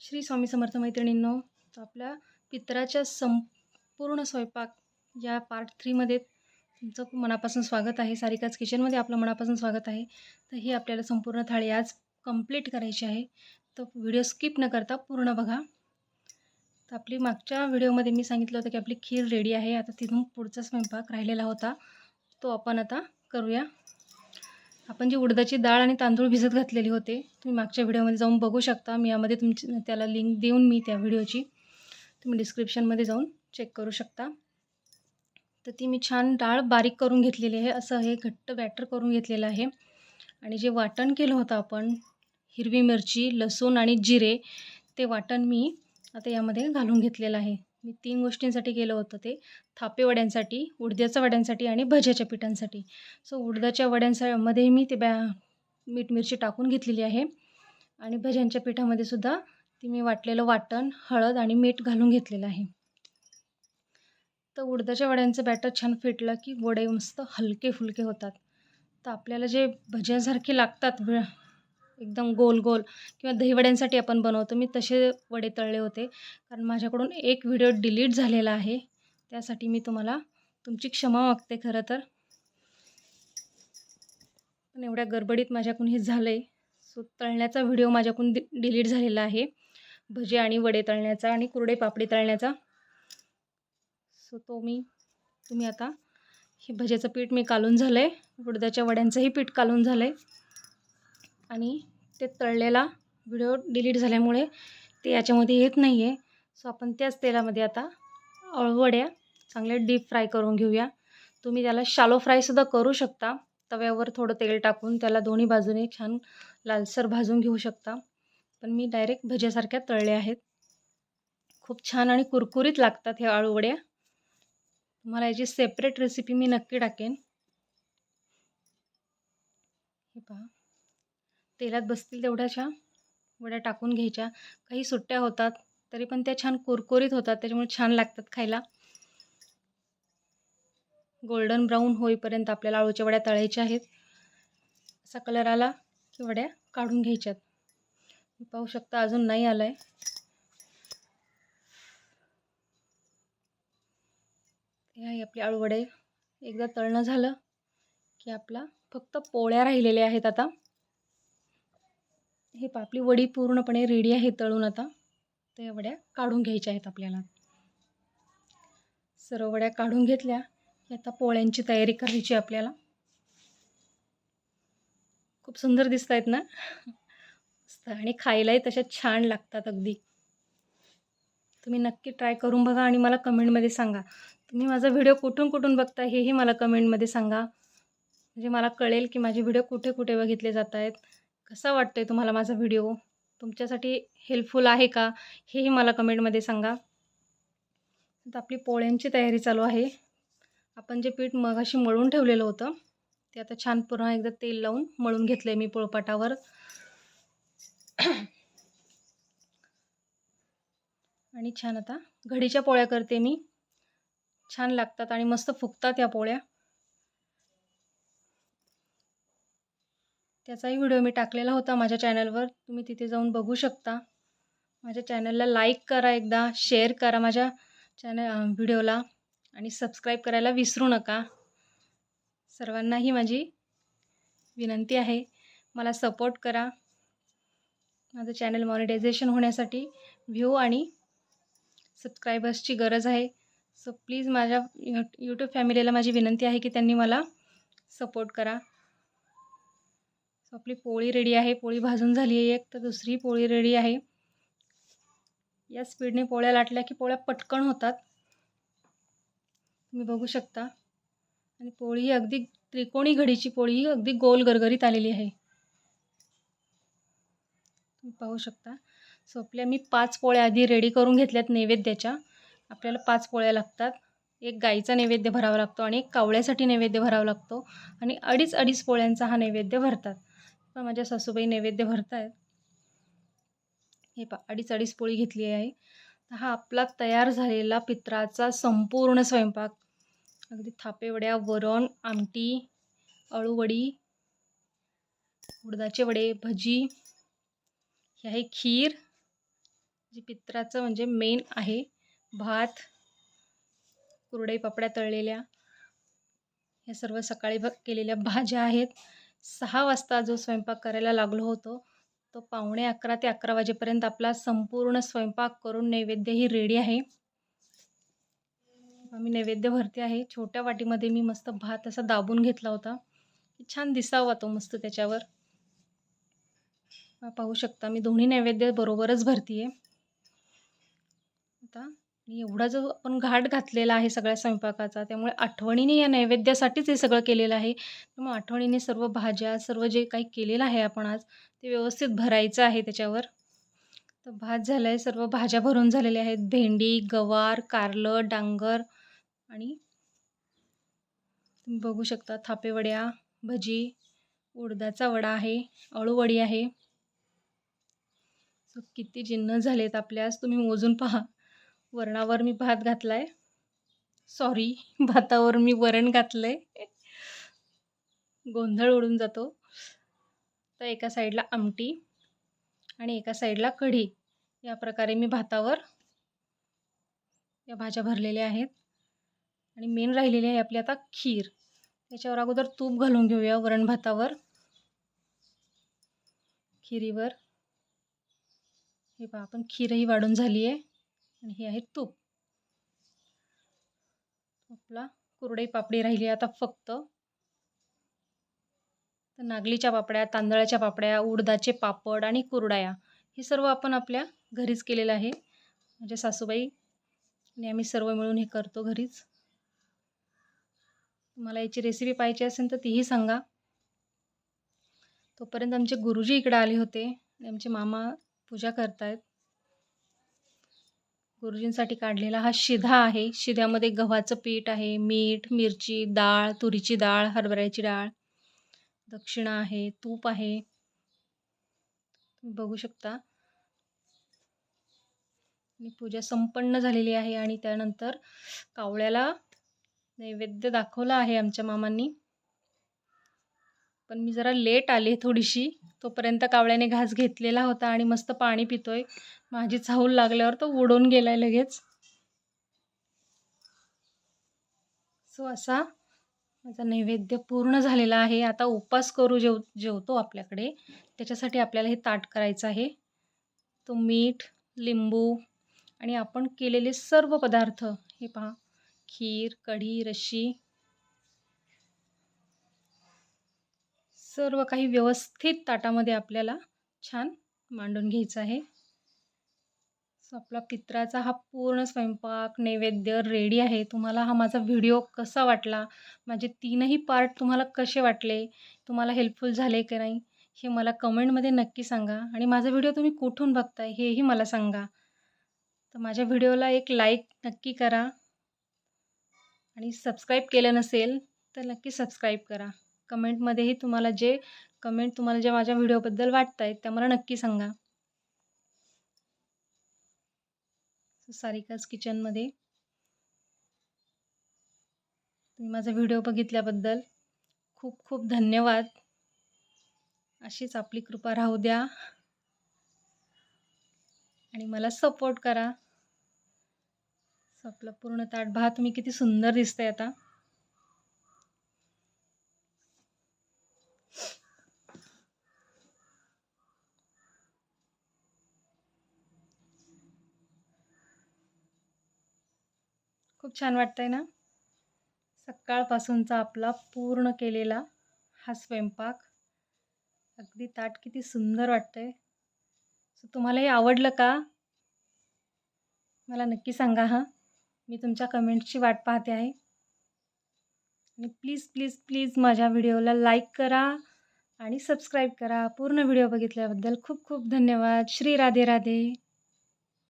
श्री स्वामी समर्थ मैत्रिणींनो आपल्या पित्राच्या संपूर्ण स्वयंपाक या पार्ट थ्रीमध्ये तुमचं मनापासून स्वागत आहे. सारिकाच किचनमध्ये आपलं मनापासून स्वागत आहे. तर ही आपल्याला संपूर्ण थाळी आज कंप्लीट करायची आहे. तर व्हिडिओ स्किप न करता पूर्ण बघा. तर आपली मागच्या व्हिडिओमध्ये मी सांगितलं होतं की आपली खीर रेडी आहे. आता तिथून पुढचा स्वयंपाक राहिलेला होता. तो आपण आता करूया. आपण जी उडदाची डाळ आणि तांदूळ भिजत घातलेली होते तुम्ही मागच्या व्हिडिओमध्ये जाऊन बघू शकता. मी यामध्ये तुमची त्याला लिंक देऊन मी त्या व्हिडिओची तुम्ही डिस्क्रिप्शनमध्ये जाऊन चेक करू शकता. तर ती मी छान डाळ बारीक करून घेतलेली आहे. असं हे घट्ट बॅटर करून घेतलेलं आहे. आणि जे वाटण केलं होतं आपण हिरवी मिरची लसूण आणि जिरे ते वाटण मी आता यामध्ये घालून घेतलेलं आहे. मी तीन गोष्टींसाठी केलं होतं ते. थापे वड्यांसाठी उडद्याच्या वड्यांसाठी आणि भज्याच्या पिठांसाठी. सो उडदाच्या वड्यांसाठी मी ते बॅ मीठ मिरची टाकून घेतलेली आहे. आणि भज्यांच्या पिठामध्ये सुद्धा ती मी वाटलेलं वाटण हळद आणि मीठ घालून घेतलेलं आहे. तर उडदाच्या वड्यांचं बॅटर छान फिटलं की वडे मस्त हलके फुलके होतात. तर आपल्याला जे भज्यासारखे लागतात एकदम गोल गोल किंवा दहीवड्यांसाठी आपण बनवतो. मी तसे वडे तळले होते. कारण माझ्याकडून एक व्हिडिओ डिलीट झालेला आहे. त्यासाठी मी तुम्हाला तुमची क्षमा मागते खरं तर. पण एवढ्या गडबडीत माझ्याकडून हे झालं आहे सो तळण्याचा व्हिडिओ माझ्याकडून डि डिलीट झालेला आहे. भजे आणि वडे तळण्याचा आणि कुरडे पापडी तळण्याचा. सो तो मी तुम्ही आता हे भज्याचं पीठ मी कालून झालं आहे उडदाच्या वड्यांचंही पीठ कालून झालं आहे आणि ते तळलेला व्हिडिओ डिलीट झाल्यामुळे ते याच्यामध्ये येत नाही आहे सो आपण त्याच तेलामध्ये आता अळवड्या चांगल्या डीप फ्राय करून घेऊया. तुम्ही त्याला शालो फ्रायसुद्धा करू शकता. तव्यावर थोडं तेल टाकून त्याला दोन्ही बाजूने छान लालसर भाजून घेऊ शकता. पण मी डायरेक्ट भज्यासारख्या तळल्या आहेत. खूप छान आणि कुरकुरीत लागतात ह्या अळूवड्या. तुम्हाला याची सेपरेट रेसिपी मी नक्की टाकेन. हे पहा. तेलात बसतील तेवढ्याशा वड्या टाकून घ्यायच्या. काही सुट्ट्या होतात तरी पण त्या छान कुरकुरीत होतात त्याच्यामुळे छान लागतात खायला. गोल्डन ब्राऊन होईपर्यंत आपल्याला आळूच्या वड्या तळायच्या आहेत. असा कलर आला की वड्या काढून घ्यायच्यात. पाहू शकता अजून नाही आलं आहे हे आपले आळूवडे. एकदा तळणं झालं की आपला फक्त पोळ्या राहिलेल्या आहेत आता. हे आपली वडी पूर्णपणे रेडी आहे तळून आता. त्या वड्या काढून घ्यायच्या आहेत आपल्याला. सर्व वड्या काढून घेतल्या. की आता पोळ्यांची तयारी करायची आपल्याला. खूप सुंदर दिसत आहेत ना? मस्त आणि खायलाही तशा छान लागतात अगदी. तुम्ही नक्की ट्राय करून बघा आणि मला कमेंटमध्ये सांगा. तुम्ही माझा व्हिडिओ कुठून कुठून बघता हेही मला कमेंटमध्ये सांगा. म्हणजे मला कळेल की माझे व्हिडिओ कुठे कुठे बघितले जात आहेत. कसा वाटतो आहे तुम्हाला माझा व्हिडिओ? तुमच्यासाठी हेल्पफुल आहे का? हेही मला कमेंटमध्ये सांगा. आता आपली पोळ्यांची तयारी चालू आहे. आपण जे पीठ मगाशी मळून ठेवलेलं होतं ते आता छान पुन्हा एकदा तेल लावून मळून घेतलं आहे मी पोळपाटावर. आणि छान आता घडीच्या पोळ्या करते मी. छान लागतात आणि मस्त फुगतात या पोळ्या. त्याचाही व्हिडिओ मी टाकलेला होता माझ्या चॅनलवर. तुम्ही तिथे जाऊन बघू शकता. माझ्या चॅनलला लाईक करा एकदा शेअर करा माझ्या चॅनल व्हिडिओला आणि सबस्क्राईब करायला विसरू नका. सर्वांनाही माझी विनंती आहे मला सपोर्ट करा. माझं चॅनल मॉनिटायझेशन होण्यासाठी व्ह्यू आणि सबस्क्रायबर्सची गरज आहे. सो प्लीज माझ्या यू यूट्यूब फॅमिलीला माझी विनंती आहे की त्यांनी मला सपोर्ट करा. सो आपली पोळी रेडी आहे. पोळी भाजून झाली आहे एक तर दुसरी पोळी रेडी आहे. या स्पीडने पोळ्या लाटल्या की पोळ्या पटकन होतात. तुम्ही बघू शकता. आणि पोळी ही अगदी त्रिकोणी घडीची पोळी ही अगदी गोल गरगरीत आलेली आहे. तुम्ही पाहू शकता. सो आपल्या मी पाच पोळ्या आधी रेडी करून घेतल्यात नैवेद्याच्या. आपल्याला पाच पोळ्या लागतात. एक गाईचा नैवेद्य भरावा लागतो आणि एक कावळ्यासाठी नैवेद्य भरावा लागतो. आणि अडीच अडीच पोळ्यांचा हा नैवेद्य भरतात. पण माझ्या सासूबाई नैवेद्य भरत आहेत हे पा अडीच अडीच पोळी घेतली आहे. तर हा आपला तयार झालेला पित्राचा संपूर्ण स्वयंपाक. अगदी थापेवड्या वरण आमटी अळूवडी उडदाचे वडे भजी हे आहे खीर जे पित्राचं म्हणजे मेन आहे. भात कुरडई पापड्या तळलेल्या या सर्व सकाळी ब केलेल्या भाज्या आहेत. सहा वाजता जो स्वयंपाक करायला लागलो होतो तो पावणे अकरा ते अकरा वाजेपर्यंत आपला संपूर्ण स्वयंपाक करून नैवेद्यही रेडी आहे. मी नैवेद्य भरते आहे. छोट्या वाटीमध्ये मी मस्त भात असा दाबून घेतला होता. छान दिसावा तो मस्त त्याच्यावर. पाहू शकता मी दोन्ही नैवेद्य बरोबरच भरती आहे आता आणि एवढा जो आपण घाट घातलेला आहे सगळ्या स्वयंपाकाचा त्यामुळे आठवणीने या नैवेद्यासाठीच हे सगळं केलेलं आहे. मग आठवणीने सर्व भाज्या सर्व जे काही केलेलं आहे आपण आज ते व्यवस्थित भरायचं आहे त्याच्यावर. तर भात झाला आहे सर्व भाज्या भरून झालेल्या आहेत. भेंडी गवार कारलं डांगर आणि तुम्ही बघू शकता थापेवड्या भजी उडदाचा वडा आहे अळूवडी आहे. सो किती जिन्न झालेत आपल्यास तुम्ही मोजून पहा. वरणावर मी भात घातला आहे सॉरी भातावर मी वरण घातलं आहे गोंधळ उडून जातो. तर एका साईडला आमटी आणि एका साईडला कढी. या प्रकारे मी भातावर या भाज्या भरलेल्या आहेत. आणि मेन राहिलेली आहे आपली आता खीर. त्याच्यावर अगोदर तूप घालून घेऊया वरण भातावर. खिरीवर. हे पहा आपण खीरही वाढून झाली आहे आणि हे आहे तूप. आपला कुरडई पापडी राहिली आता फक्त. तर नागलीच्या पापड्या तांदळाच्या पापड्या उडदाचे पापड आणि कुरडाया हे सर्व आपण आपल्या घरीच केलेलं आहे. माझ्या सासूबाई आणि आम्ही सर्व मिळून हे करतो घरीच. तुम्हाला याची रेसिपी पाहिजे असेल तर तीही सांगा. तोपर्यंत आमचे गुरुजी इकडे आले होते आणि आमचे मामा पूजा करतायत. गुरुजींसाठी काढलेला हा शिधा आहे. शिध्यामध्ये गव्हाचं पीठ आहे. मीठ मिरची डाळ तुरीची डाळ हरभऱ्याची डाळ दक्षिणा आहे तूप आहे. तुम्ही बघू शकता. पूजा संपन्न झालेली आहे आणि त्यानंतर कावळ्याला नैवेद्य दाखवला आहे आमच्या मामांनी. पण मी जरा लेट आले थोडीशी. तोपर्यंत कावळ्याने घास घेतलेला होता आणि मस्त पाणी पितोय. माझी चाहूल लागल्यावर तो उडून गेलाय लगेच. सो असा माझा नैवेद्य पूर्ण झालेला आहे. आता उपास करू जेव जेवतो आपल्याकडे. त्याच्यासाठी आपल्याला हे ताट करायचं आहे. तो मीठ लिंबू आणि आपण केलेले सर्व पदार्थ. हे पहा. खीर कढी रशी. सर्व काही व्यवस्थित ताटामध्ये आपल्याला छान मांडून घ्यायचं आहे. सो आपला पित्राचा हा पूर्ण स्वयंपाक नैवेद्य रेडी आहे. तुम्हाला हा माझा व्हिडिओ कसा वाटला? माझे तीनही पार्ट तुम्हाला कसे वाटले? तुम्हाला हेल्पफुल झाले की नाही? हे मला कमेंटमध्ये नक्की सांगा. आणि माझा व्हिडिओ तुम्ही कुठून बघताय हेही मला सांगा. तर माझ्या व्हिडिओला एक लाईक नक्की करा. आणि सबस्क्राईब केलं नसेल तर नक्की सबस्क्राईब करा. कमेंटमध्येही तुम्हाला जे कमेंट तुम्हाला जे माझ्या व्हिडिओबद्दल वाटत आहेत त्या मला नक्की सांगा. सारिकाज किचनमध्ये तुम्ही माझा व्हिडिओ बघितल्याबद्दल खूप खूप धन्यवाद. अशीच आपली कृपा राहू द्या. आणि मला सपोर्ट करा. आपलं पूर्ण ताट भात तुम्ही किती सुंदर दिसतंय आता. खूप छान वाटतं आहे ना? सकाळपासूनचा आपला पूर्ण केलेला हा स्वयंपाक. अगदी ताट किती सुंदर वाटतं आहे सो तुम्हाला हे आवडलं का? मला नक्की सांगा हां. मी तुमच्या कमेंट्सची वाट पाहते आहे. आणि प्लीज प्लीज प्लीज माझ्या व्हिडिओला लाईक करा आणि सबस्क्राईब करा. पूर्ण व्हिडिओ बघितल्याबद्दल खूप खूप धन्यवाद. श्री राधे राधे.